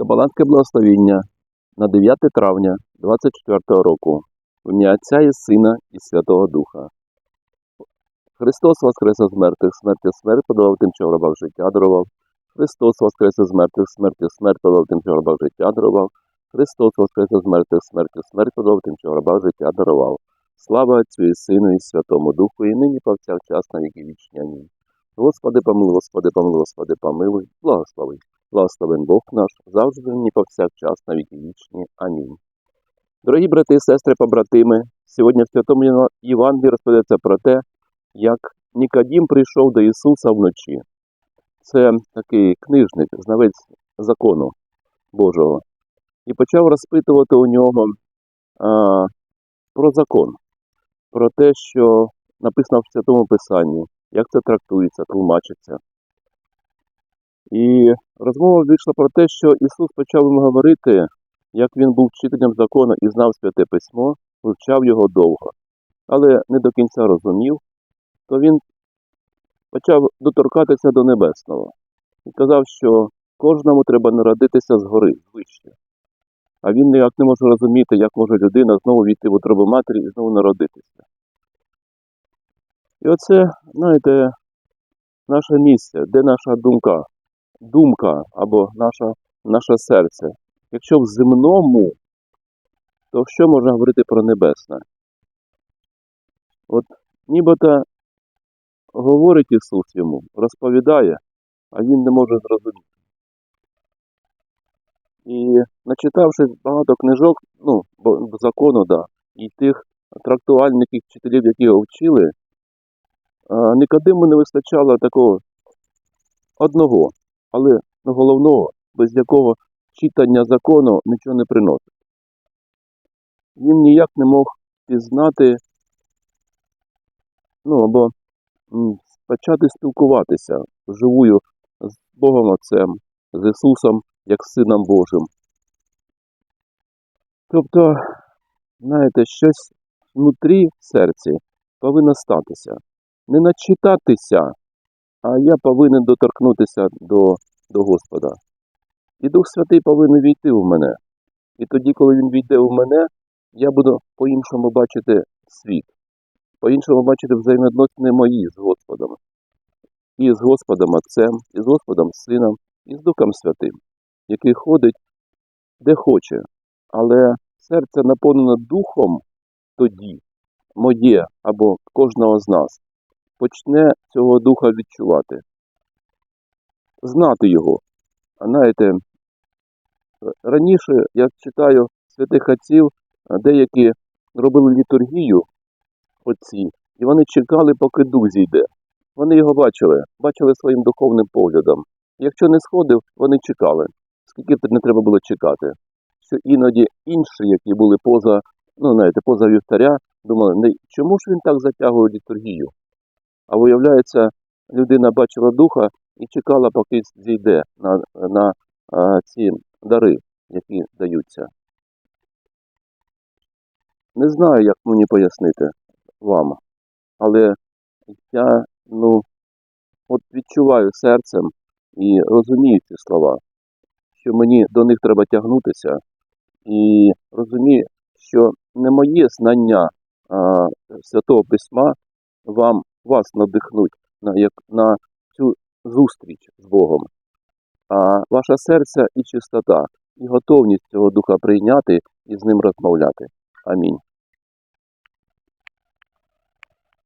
Кабаланське благословіння на 9 травня 24 року. В ім'я Отця і Сина і Святого Духа. Христос воскрес із мертвих, смерті смерть подавав тим, що в життя дарував. Христос воскрес із мертвих, смерті смерть подавав тим, що в життя дарував. Христос воскрес із мертвих, смерті смерть подавав тим, що в життя дарував. Слава Отцю і Сину і Святому Духу, і нині повсякчас на віки вічні. Амінь. Господи, помилуй, Господи, помилуй, Господи, помилуй, благослови. Благословен Бог наш, завжди нині повсякчас на вічні. Амінь. Дорогі брати і сестри, побратими, сьогодні в Святому Єва- Євангелії розповідається про те, як Нікодім прийшов до Ісуса вночі. Це такий книжник, знавець закону Божого, і почав розпитувати у нього а, про закон, про те, що написано в Святому Писанні, як це трактується, тлумачиться. І розмова вийшла про те, що Ісус почав йому говорити, як він був вчителем закону і знав святе письмо, вивчав його довго, але не до кінця розумів, то він почав доторкатися до небесного і казав, що кожному треба народитися згори, звище. А він ніяк не може розуміти, як може людина знову війти в утробу матері і знову народитися. І оце, знаєте, наше місце, де наша думка, думка або наша, наше серце. Якщо в земному, то що можна говорити про небесне? От нібито говорить Ісус йому, розповідає, а він не може зрозуміти. І начитавши багато книжок, ну, закону, да, і тих трактувальників, вчителів, які його вчили, а, Никодиму не вистачало такого одного, але ну, головного, без якого читання закону нічого не приносить. Він ніяк не мог пізнати, ну або почати спілкуватися вживую з Богом Отцем, з Ісусом, як Сином Божим. Тобто, знаєте, щось внутрі серці повинно статися. Не начитатися, а я повинен доторкнутися до, до Господа. І Дух Святий повинен війти в мене. І тоді, коли він війде в мене, я буду по-іншому бачити світ, по-іншому бачити взаємодносини мої з Господом. І з Господом Отцем, і з Господом Сином, і з Духом Святим, який ходить де хоче. Але серце наповнено Духом тоді, моє або кожного з нас, почне цього духа відчувати, знати його. А знаєте, раніше я читаю святих отців, деякі робили літургію отці, і вони чекали, поки дух зійде. Вони його бачили, бачили своїм духовним поглядом. Якщо не сходив, вони чекали. Скільки б не треба було чекати. Що іноді інші, які були поза, ну знаєте, поза вівтаря, думали, чому ж він так затягує літургію? А виявляється, людина бачила духа і чекала, поки зійде на, на а, ці дари, які даються. Не знаю, як мені пояснити вам, але я ну, от відчуваю серцем і розумію ці слова, що мені до них треба тягнутися, і розумію, що не моє знання а, Святого Письма вам вас надихнуть на, як, на цю зустріч з Богом, а ваше серце і чистота, і готовність цього духа прийняти і з ним розмовляти. Амінь.